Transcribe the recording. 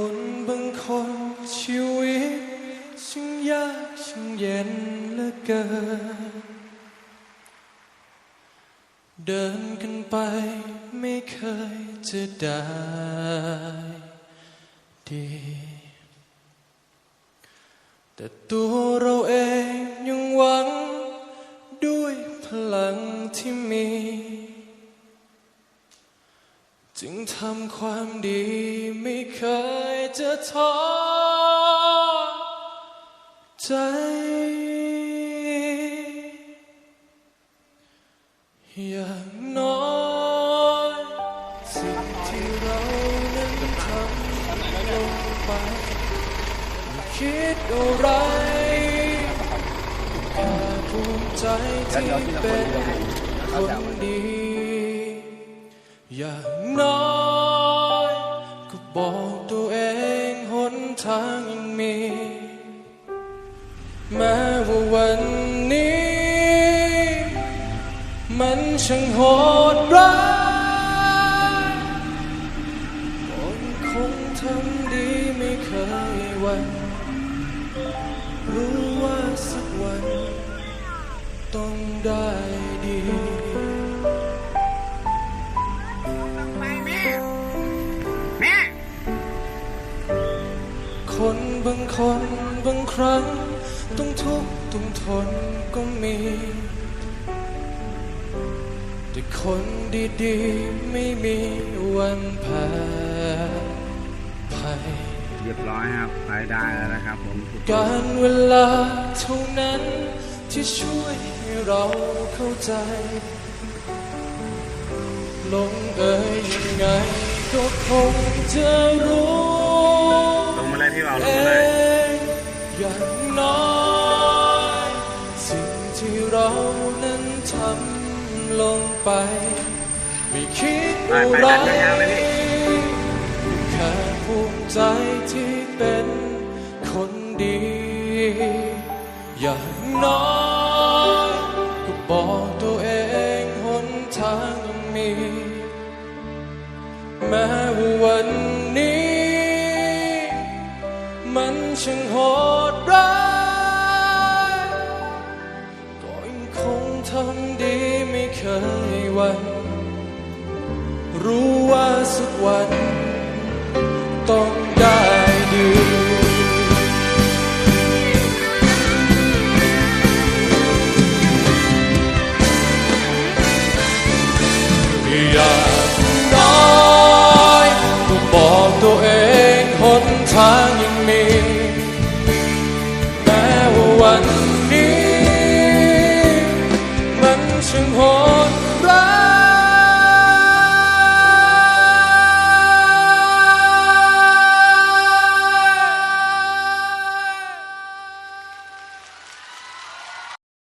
คนบางคนชีวิตช่างยากช่างเย็นเหลือเกิน เดินกันไปไม่เคยจะได้ดี แต่ตัวเราเองยังหวังด้วยพลังที่มี จึงทำความดีไม่เคยจะท้อใจ อย่างน้อยสิ่งที่เรานั้นทำลงไปไม่คิดอะไรแค่ภูมิใจที่เป็นคนดีอย่าง บอกตัวเองหนทางยังมี แม้ว่าวันนี้ มันช่างโหดร้ายคนคงทำดีไม่เคยหวัน รู้ว่าสักวัน ต้องได้ คนบางครั้ง ต้องทุกข์ต้องทนก็มี แต่คนดีๆ ไม่มีวันแพ้ภัยเรียบร้อยครับไปได้แล้วนะครับผมทุกคนการเวลาเท่านั้นที่ช่วยให้เราเข้าใจ ลงเอ่ยยังไงก็คงจะรู้ลงมาเลยพี่บ่าวลเองมาเลยง อย่างน้อย สิ่งที่เรานั้นทำลงไป ไม่คิดอะไรแค่ภูมิใจที่เป็นคนดี อย่างน้อยก็บอกตัวเองหนทางยังมีแม้ มันช่างโหดร้ายก็ยังคงทำดีไม่เคยวัน รู้ว่าสักวัน วันนี้ มันช่างโหดร้าย